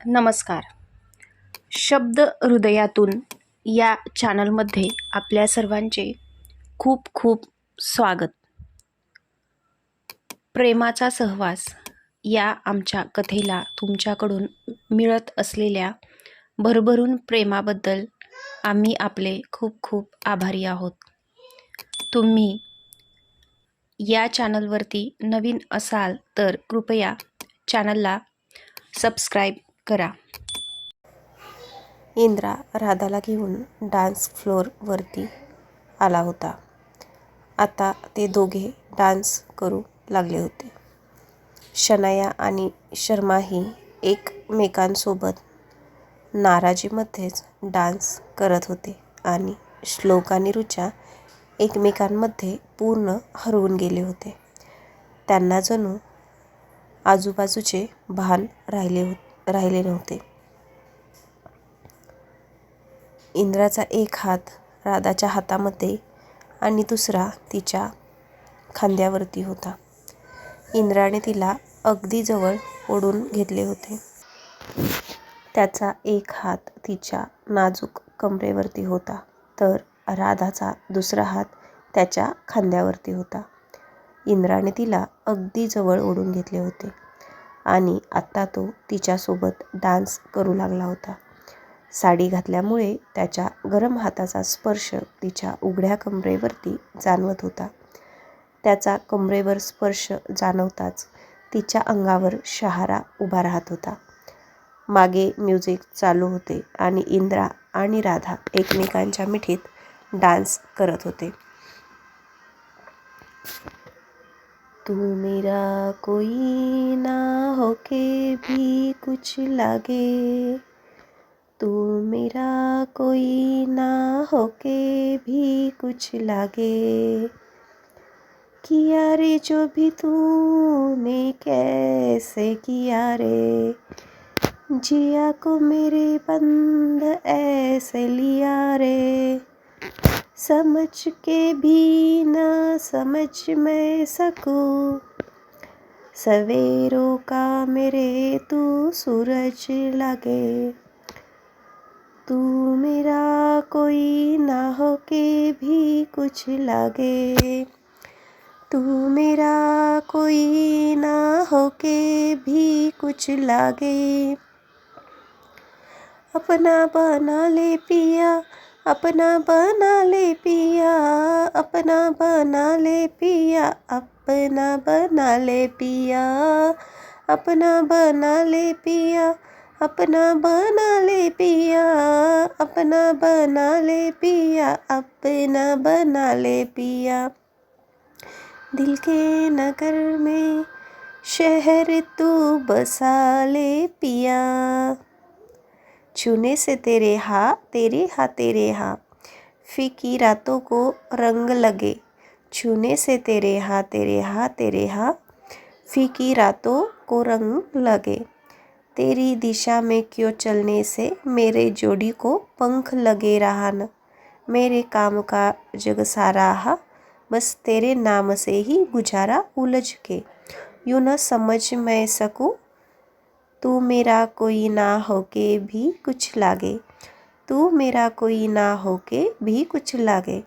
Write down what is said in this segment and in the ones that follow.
नमस्कार. शब्द हृदयातून या चॅनलमध्ये आपल्या सर्वांचे खूप खूप स्वागत. प्रेमाचा सहवास या आमच्या कथेला तुमच्याकडून मिळत असलेल्या भरभरून प्रेमाबद्दल आम्ही आपले खूप खूप आभारी आहोत. तुम्ही या चॅनलवरती नवीन असाल तर कृपया चॅनलला सबस्क्राईब करा. इंद्रा राधाला घेऊन डान्स फ्लोअरवरती आला होता. आता ते दोघे डान्स करू लागले होते. शनाया आणि शर्माही एकमेकांसोबत नाराजीमध्येच डान्स करत होते आणि श्लोक आणि रुचा एकमेकांमध्ये पूर्ण हरवून गेले होते. त्यांना जणू आजूबाजूचे भान राहिले होते. राहिले नव्हते. इंद्राचा एक हात राधाच्या हातामध्ये आणि दुसरा तिच्या खांद्यावरती होता. इंद्राने तिला अगदी जवळ ओढून घेतले होते. त्याचा एक हात तिच्या नाजूक कमरेवरती होता तर राधाचा दुसरा हात त्याच्या खांद्यावरती होता. इंद्राने तिला अगदी जवळ ओढून घेतले होते. आणि आत्ता तो तिच्यासोबत डान्स करू लागला होता. साडी घातल्यामुळे त्याच्या गरम हाताचा स्पर्श तिच्या उघड्या कमरेवरती जाणवत होता. त्याचा कमरेवर स्पर्श जाणवताच तिच्या अंगावर शहारा उभा राहत होता. मागे म्युझिक चालू होते आणि इंद्रा आणि राधा एकमेकांच्या मिठीत डान्स करत होते. तू मेरा कोई ना होके भी कुछ लागे। तू मेरा कोई ना होके भी कुछ लागे। किया रे जो भी तूने, कैसे किया रे? जिया को मेरे बंद ऐसे लिया रे। समझ के भी न समझ मैं सकूँ। सवेरों का मेरे तू सूरज लगे। तू मेरा कोई ना हो के भी कुछ लगे। तू मेरा कोई ना हो के भी कुछ लागे। अपना बना ले पिया अपना बना ले पिया, अपना बना ले पिया, अपना बना ले पिया, अपना बना ले पिया, अपना बना ले पिया, अपना बना ले पिया, अपना बना ले पिया। दिल के नगर में शहर तू बसा ले पिया। छूने से तेरे हा तेरे हा तेरे हा। फीकी रातों को रंग लगे, छूने से तेरे हा तेरे हा तेरे हा। फीकी रातों को रंग लगे, तेरी दिशा में क्यों चलने से मेरे जोड़ी को पंख लगे रहा न मेरे काम का जग सारा हा, बस तेरे नाम से ही गुजारा उलझ के। यूँ न समझ मैं सकूँ तू मेरा कोई ना होके भी कुछ लागे। तू मेरा कोई ना होके भी कुछ लागे।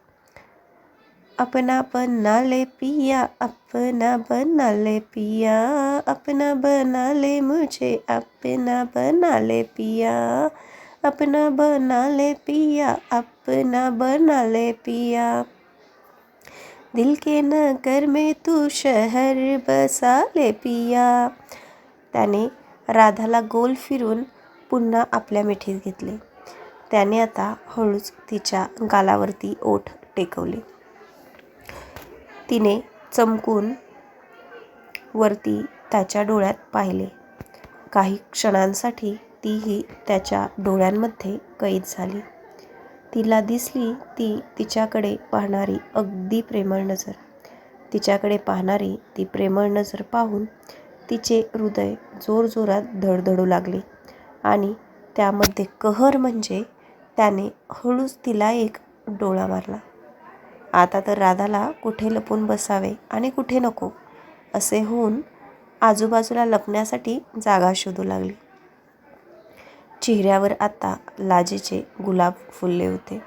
अपना बना ले पिया, अपना बना ले पिया, अपना बना ले मुझे, अपना बना ले पिया, अपना बना ले पिया, अपना बना ले पिया। दिल के नगर में तू शहर बसा ले पिया। त्याने राधाला गोल फिरून पुन्हा आपल्या मिठीत घेतले. त्याने आता हळूच तिच्या गालावरती ओठ टेकवले. तिने चमकून वरती त्याच्या डोळ्यात पाहिले. काही क्षणांसाठी तीही त्याच्या डोळ्यांमध्ये कैद झाली. तिला दिसली ती तिच्याकडे पाहणारी अगदी प्रेमळ नजर. तिच्याकडे पाहणारी ती प्रेमळ नजर पाहून तिचे हृदय जोरजोरात धडधडू लागले आणि त्यामध्ये कहर म्हणजे त्याने हळूच तिला एक डोळा मारला. आता तर राधाला कुठे लपून बसावे आणि कुठे नको असे होऊन आजूबाजूला लपण्यासाठी जागा शोधू लागली. चेहऱ्यावर आता लाजेचे गुलाब फुलले होते.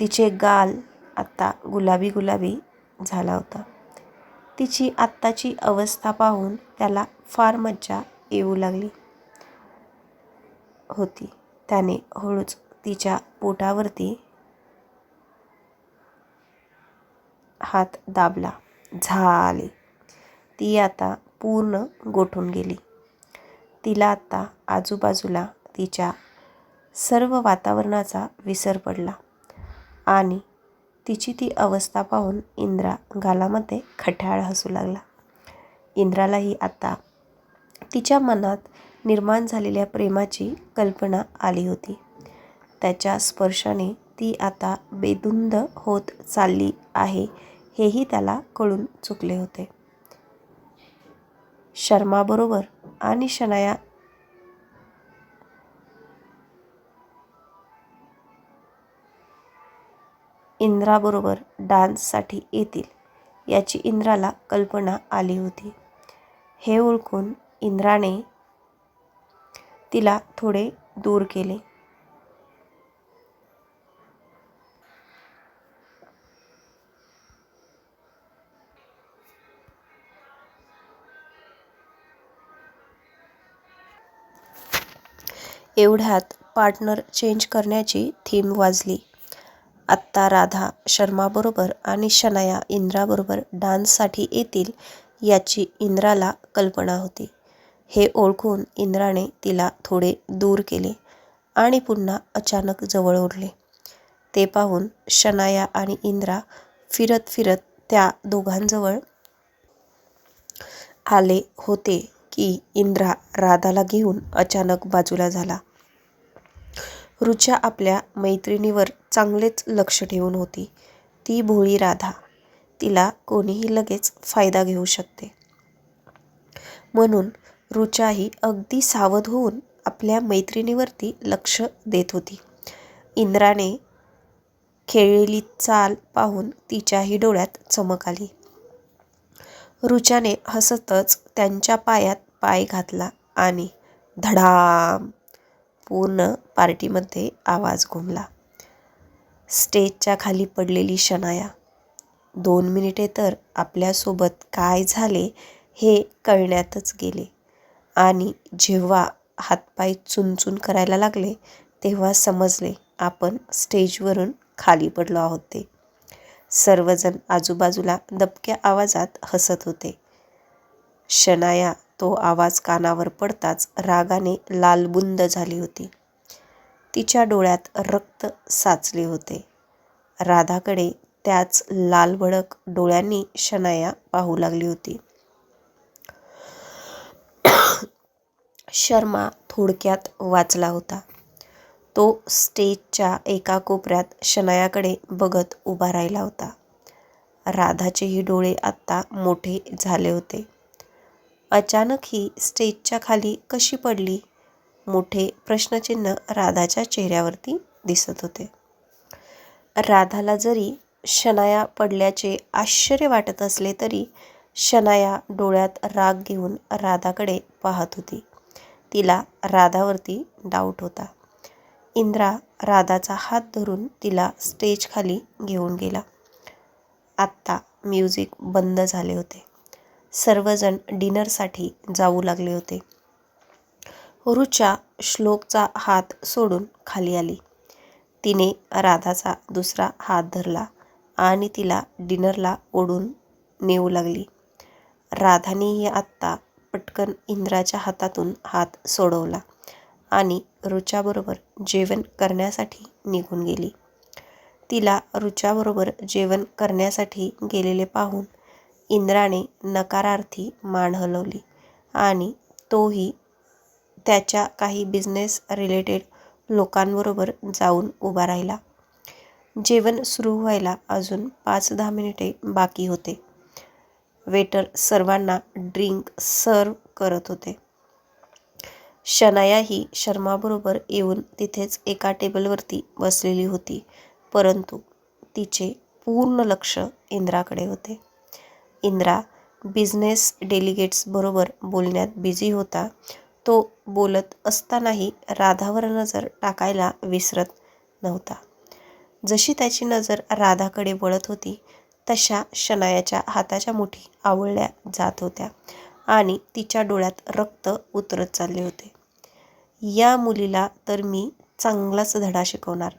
तिचे गाल आत्ता गुलाबी गुलाबी झाला होता. तिची आत्ताची अवस्था पाहून त्याला फार मज्जा येऊ लागली होती. त्याने हळूच तिच्या पोटावरती हात दाबला. झाले. ती आता पूर्ण गोठून गेली. तिला आता आजूबाजूला तिच्या सर्व वातावरणाचा विसर पडला आणि तिची ती अवस्था पाहून इंद्रा गालामध्ये खट्याळ हसू लागला. इंद्रालाही आता तिच्या मनात निर्माण झालेल्या प्रेमाची कल्पना आली होती. त्याच्या स्पर्शाने ती आता बेदुंद होत चालली आहे हेही त्याला कळून चुकले होते. शर्माबरोबर आणि शनाया इंद्राबरोबर डान्ससाठी येतील याची इंद्राला कल्पना आली होती. हे ओळखून इंद्राने तिला थोडे दूर केले. एवढ्यात पार्टनर चेंज करण्याची थीम वाजली. आत्ता राधा शर्माबरोबर आणि शनाया इंद्राबरोबर डान्ससाठी येतील याची इंद्राला कल्पना होती. हे ओळखून इंद्राने तिला थोडे दूर केले आणि पुन्हा अचानक जवळ ओढले. ते पाहून शनाया आणि इंद्रा फिरत फिरत त्या दोघांजवळ आले होते की इंद्रा राधाला घेऊन अचानक बाजूला झाला. ऋचा आपल्या मैत्रिणीवर चांगलेच लक्ष ठेवून होती. ती भोळी राधा. तिला कोणीही लगेच फायदा घेऊ शकते. म्हणून ऋचाही अगदी सावध होऊन आपल्या मैत्रिणीवरती लक्ष देत होती. इंद्राने खेळलेली चाल पाहून तिच्याही डोळ्यात चमक आली. ऋचाने हसतच त्यांच्या पायात पाय घातला आणि धडाम पूर्ण पार्टीमध्ये आवाज घुमला. स्टेजच्या खाली पडलेली शनाया. दोन मिनिटे तर आपल्यासोबत काय झाले हे कळण्यातच गेले. आणि जेव्हा हातपाय चुनचुन करायला लागले तेव्हा समजले आपण स्टेजवरून खाली पडलो आहोत ते. सर्वजण आजूबाजूला दबक्या आवाजात हसत होते. शनाया तो आवाज कानावर पडताच रागाने लालबुंद झाली होती. तिच्या डोळ्यात रक्त साचले होते. राधाकडे त्याच लालभडक डोळ्यांनी शनाया पाहू लागली होती. शर्मा थोडक्यात वाचला होता. तो स्टेजच्या एका कोपऱ्यात शनायाकडे बघत उभा राहिला होता. राधाचेही डोळे आत्ता मोठे झाले होते. अचानक ही स्टेजच्या खाली कशी पडली? मोठे प्रश्नचिन्ह राधाच्या चेहऱ्यावरती दिसत होते. राधाला जरी शनाया पडल्याचे आश्चर्य वाटत असले तरी शनाया डोळ्यात राग घेऊन राधाकडे पाहत होती. तिला राधावरती डाऊट होता. इंद्रा राधाचा हात धरून तिला स्टेजखाली घेऊन गेला. आत्ता म्युझिक बंद झाले होते. सर्वजण डिनरसाठी जाऊ लागले होते. रुचा श्लोकचा हात सोडून खाली आली. तिने राधाचा दुसरा हात धरला आणि तिला डिनरला ओढून नेऊ लागली. राधानेही आत्ता पटकन इंद्राच्या हातातून हात सोडवला आणि रुचाबरोबर जेवण करण्यासाठी निघून गेली. तिला रुचाबरोबर जेवण करण्यासाठी गेलेले पाहून इंद्राने नकारार्थी मान हलवली आणि तोही त्याच्या काही बिझनेस रिलेटेड लोकांबरोबर जाऊन उभा राहिला. जेवण सुरू व्हायला अजून पाच दहा मिनिटे बाकी होते. वेटर सर्वांना ड्रिंक सर्व करत होते. शनाया ही शर्माबरोबर येऊन तिथेच एका टेबलवरती बसलेली होती परंतु तिचे पूर्ण लक्ष इंद्राकडे होते. इंद्रा बिझनेस डेलिगेट्सबरोबर बोलण्यात बिझी होता. तो बोलत असतानाही राधावर नजर टाकायला विसरत नव्हता. जशी त्याची नजर राधाकडे वळत होती तशा शनायाच्या हाताच्या मुठी आवळल्या जात होत्या आणि तिच्या डोळ्यात रक्त उतरत चालले होते. या मुलीला तर मी चांगलाच धडा शिकवणार.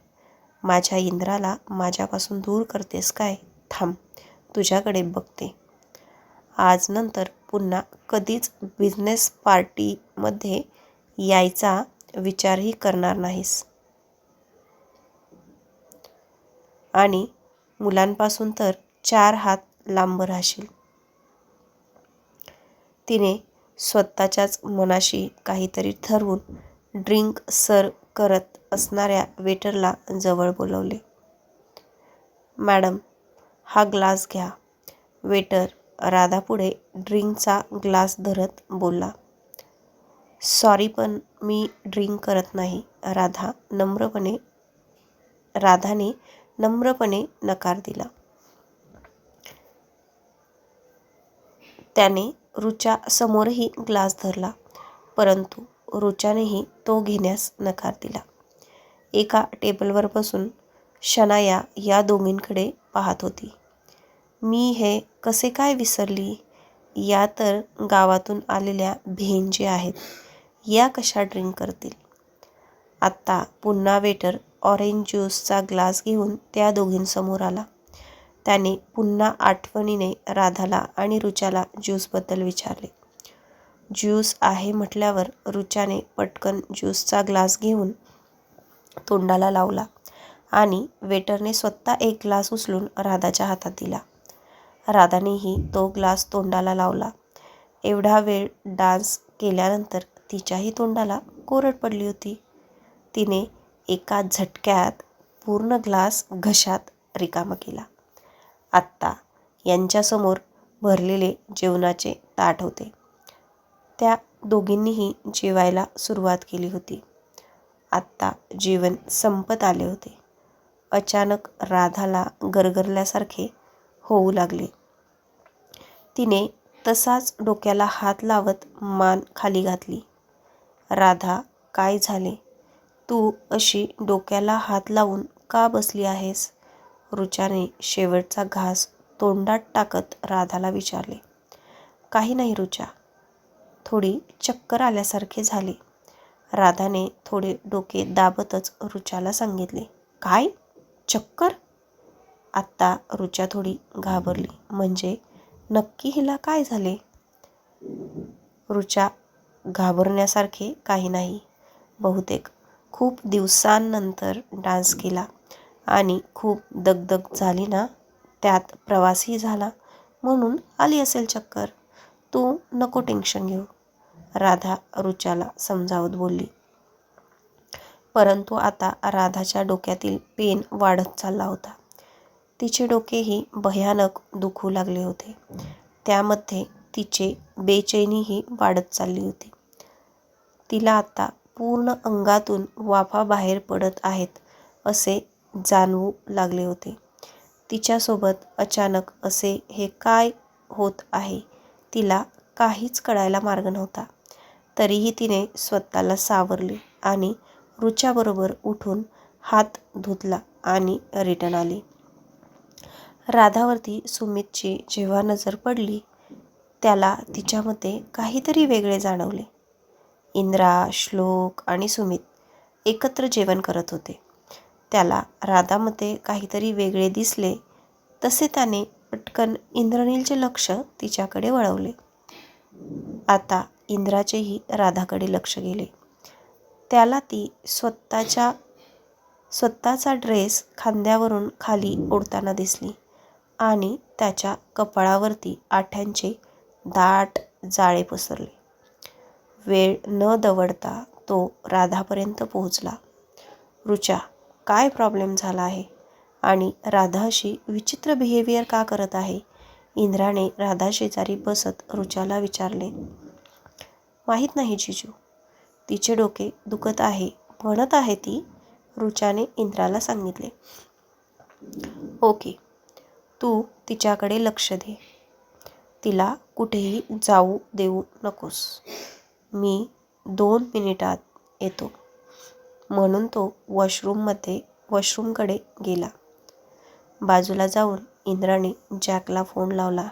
माझ्या इंद्राला माझ्यापासून दूर करतेस काय? थांब तुझ्याकडे बघते. आज नंतर पुन्हा कधीच बिझनेस पार्टीमध्ये यायचा विचारही करणार नाहीस. आणि मुलांपासून तर चार हात लांब राहशील. तिने स्वतःच्याच मनाशी काहीतरी ठरवून ड्रिंक सर्व करत असणाऱ्या वेटरला जवळ बोलवले. मॅडम हा ग्लास घ्या. वेटर राधापुढे ड्रिंकचा ग्लास धरत बोलला सॉरी पण मी ड्रिंक करत नाही. राधा नम्रपणे राधाने नम्रपणे नकार दिला. त्याने रुचा समोरही ग्लास धरला परंतु रुचानेही तो घेण्यास नकार दिला. एका टेबलवर बसून शनाया या दोघींकडे पाहत होती. मी हे कसे काय विसरली? या तर गावातून आलेल्या भेंजे आहेत या कशा ड्रिंक करतील? आत्ता पुन्हा वेटर ऑरेंज ज्यूसचा ग्लास घेऊन त्या दोघींसमोर आला. त्याने पुन्हा आठवणीने राधाला आणि रुचाला ज्यूसबद्दल विचारले. ज्यूस आहे म्हटल्यावर रुचाने पटकन ज्यूसचा ग्लास घेऊन तोंडाला लावला आणि वेटरने स्वतः एक ग्लास उचलून राधाच्या हातात दिला. राधानेही तो ग्लास तोंडाला लावला. एवढा वेळ डान्स केल्यानंतर तिच्याही तोंडाला कोरड पडली होती. तिने एका झटक्यात पूर्ण ग्लास घशात रिकामा केला. आत्ता यांच्यासमोर भरलेले जेवणाचे ताट होते. त्या दोघींनीही जेवायला सुरुवात केली होती. आत्ता जेवण संपत आले होते. अचानक राधाला गरगरल्यासारखे होऊ लागले. तिने तसाच डोक्याला हात लावत मान खाली घातली. राधा काय झाले? तू अशी डोक्याला हात लावून का बसली आहेस? रुचाने शेवटचा घास तोंडात टाकत राधाला विचारले. काही नाही रुचा थोडी चक्कर आल्यासारखे झाले. राधाने थोडे डोके दाबतच रुचाला सांगितले. काय? चक्कर? आत्ता रुचा थोडी घाबरली. म्हणजे नक्की हिला काय झाले? रुचा घाबरण्यासारखे काही नाही. बहुतेक खूप दिवसांनंतर डान्स केला आणि खूप दगदग झाली ना त्यात प्रवासही झाला. म्हणून आली असेल चक्कर. तू नको टेन्शन घेऊ राधा रुचाला समजावत बोलली. परंतु आता राधाच्या डोक्यातील पेन वाढत चालला होता. तिचे डोकेही भयानक दुखू लागले होते. त्यामध्ये तिचे बेचैनीही वाढत चालली होती. तिला आता पूर्ण अंगातून वाफा बाहेर पडत आहेत असे जाणवू लागले होते. तिच्यासोबत अचानक असे हे काय होत आहे तिला काहीच कळायला मार्ग नव्हता. तरीही तिने स्वतःला सावरली आणि रुच्याबरोबर उठून हात धुतला आणि रिटर्न आली. राधावरती सुमितची जेव्हा नजर पडली त्याला तिच्यामध्ये काहीतरी वेगळे जाणवले. इंद्रा श्लोक आणि सुमित एकत्र जेवण करत होते. त्याला राधामध्ये काहीतरी वेगळे दिसले तसे त्याने पटकन इंद्रनीलचे लक्ष तिच्याकडे वळवले. आता इंद्राचेही राधाकडे लक्ष गेले. त्याला ती स्वतःच्या स्वतःचा ड्रेस खांद्यावरून खाली ओढताना दिसली. आणि त्याच्या कपाळावरती आठ्यांचे दाट जाळे पसरले. वेळ न दवडता तो राधापर्यंत पोहोचला. रुचा काय प्रॉब्लेम झाला आहे? आणि राधाशी विचित्र बिहेवियर का करत आहे? इंद्राने राधा शेजारी बसत रुचाला विचारले. माहीत नाही जिजू. तिचे डोके दुखत आहे म्हणत आहे ती रुचाने इंद्राला सांगितले. ओके. तू तिच्याकडे लक्ष दे. तिला कुठेही जाऊ देऊ नकोस. मी दोन मिनिटात येतो. म्हणून तो वॉशरूममध्ये वॉशरूमकडे गेला. बाजूला जाऊन इंद्राने जॅकला फोन लावला.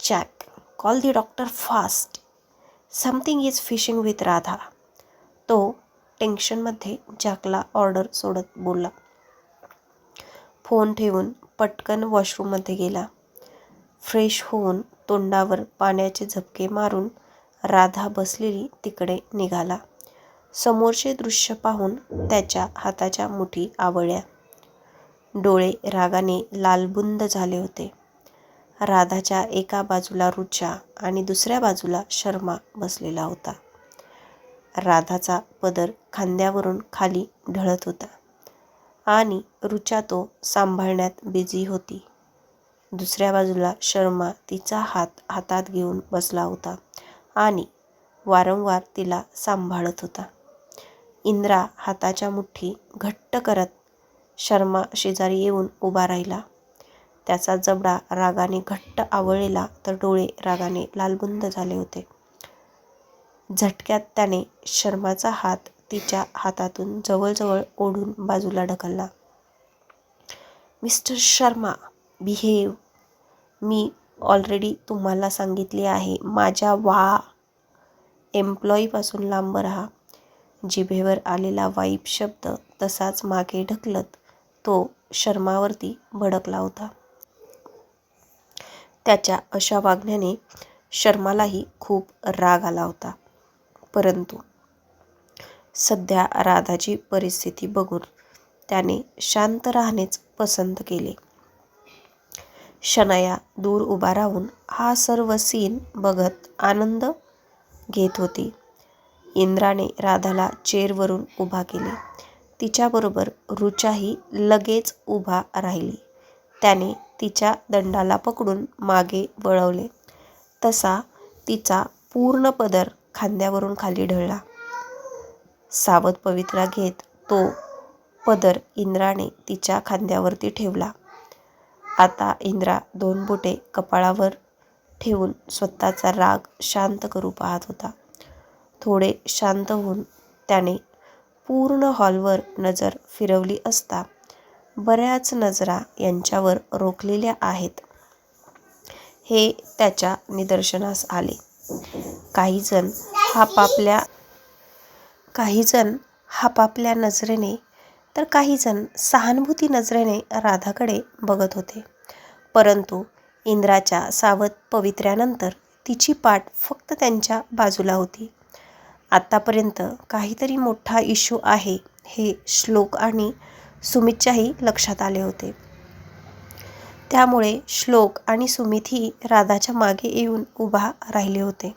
Jack call the doctor fast. Something is fishing with Radha. तो टेन्शनमध्ये जॅकला ऑर्डर सोडत बोलला. फोन ठेवून पटकन वॉशरूममध्ये गेला. फ्रेश होऊन तोंडावर पाण्याचे झपके मारून राधा बसलेली तिकडे निघाला. समोरचे दृश्य पाहून त्याच्या हाताच्या मुठी आवळल्या. डोळे रागाने लालबुंद झाले होते. राधाच्या एका बाजूला रुचा आणि दुसऱ्या बाजूला शर्मा बसलेला होता. राधाचा पदर खांद्यावरून खाली ढळत होता. आणि रुचा तो सांभाळण्यात बिझी होती. दुसऱ्या बाजूला शर्मा तिचा हात हातात घेऊन बसला होता आणि वारंवार तिला सांभाळत होता. इंद्रा हाताच्या मुठ्ठी घट्ट करत शर्मा शेजारी येऊन उभा राहिला. त्याचा जबडा रागाने घट्ट आवळलेला तर डोळे रागाने लालबुंद झाले होते. झटक्यात त्याने शर्माचा हात तिच्या हातातून जवळजवळ ओढून बाजूला ढकलला. Mister Sharma behave. मी ऑलरेडी तुम्हाला सांगितले आहे माझ्या वा एम्प्लॉईपासून लांब राहा जिभेवर आलेला वाईप शब्द तसाच मागे ढकलत तो शर्मावरती भडकला होता. त्याच्या अशा वागण्याने शर्मालाही खूप राग आला होता. परंतु सध्या राधाची परिस्थिती बघून त्याने शांत राहणेच पसंत केले. शनाया दूर उभा राहून हा सर्व सीन बघत आनंद घेत होती. इंद्राने राधाला चेअरवरून उभा केले. तिच्याबरोबर रुचाही लगेच उभा राहिली. त्याने तिच्या दंडाला पकडून मागे वळवले. तसा तिचा पूर्ण पदर खांद्यावरून खाली ढळला. सावध पवित्रा घेत तो पदर इंद्राने तिच्या खांद्यावरती ठेवला. आता इंद्रा दोन बोटे कपाळावर ठेवून स्वतःचा राग शांत करू पाहत होता. थोडे शांत होऊन त्याने पूर्ण हॉलवर नजर फिरवली असता बऱ्याच नजरा यांच्यावर रोखलेल्या आहेत. हे त्याच्या निदर्शनास आले. काहीजण आपापल्या काहीजण हापापल्या नजरेने तर काहीजण सहानुभूती नजरेने राधाकडे बघत होते. परंतु इंद्राच्या सावध पवित्र्यानंतर तिची पाठ फक्त त्यांच्या बाजूला होती. आत्तापर्यंत काहीतरी मोठा इश्यू आहे हे श्लोक आणि सुमितच्याही लक्षात आले होते. त्यामुळे श्लोक आणि सुमितही राधाच्या मागे येऊन उभा राहिले होते.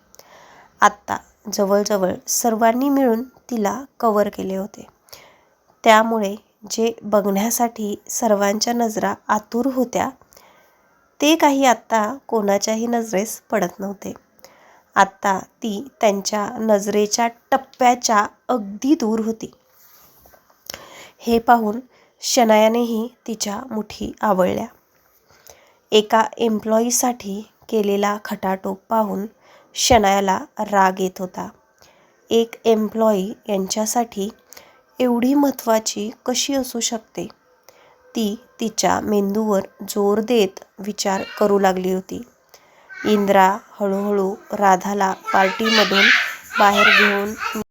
आत्ता जवळजवळ सर्वांनी मिळून तिला कवर केले होते. त्यामुळे जे बघण्यासाठी सर्वांच्या नजरा आतुर होत्या ते काही आत्ता कोणाच्याही नजरेस पडत नव्हते. आत्ता ती त्यांच्या नजरेच्या टप्प्याच्या अगदी दूर होती. हे पाहून शनायानेही तिच्या मुठी आवळल्या. एका एम्प्लॉईसाठी केलेला खटाटोप पाहून शनायाला राग येत होता. एक एम्प्लॉई यांच्यासाठी एवढी महत्त्वाची कशी असू शकते? ती तिच्या मेंदूवर जोर देत विचार करू लागली होती. इंद्रा हळूहळू राधाला पार्टीमधून बाहेर घेऊन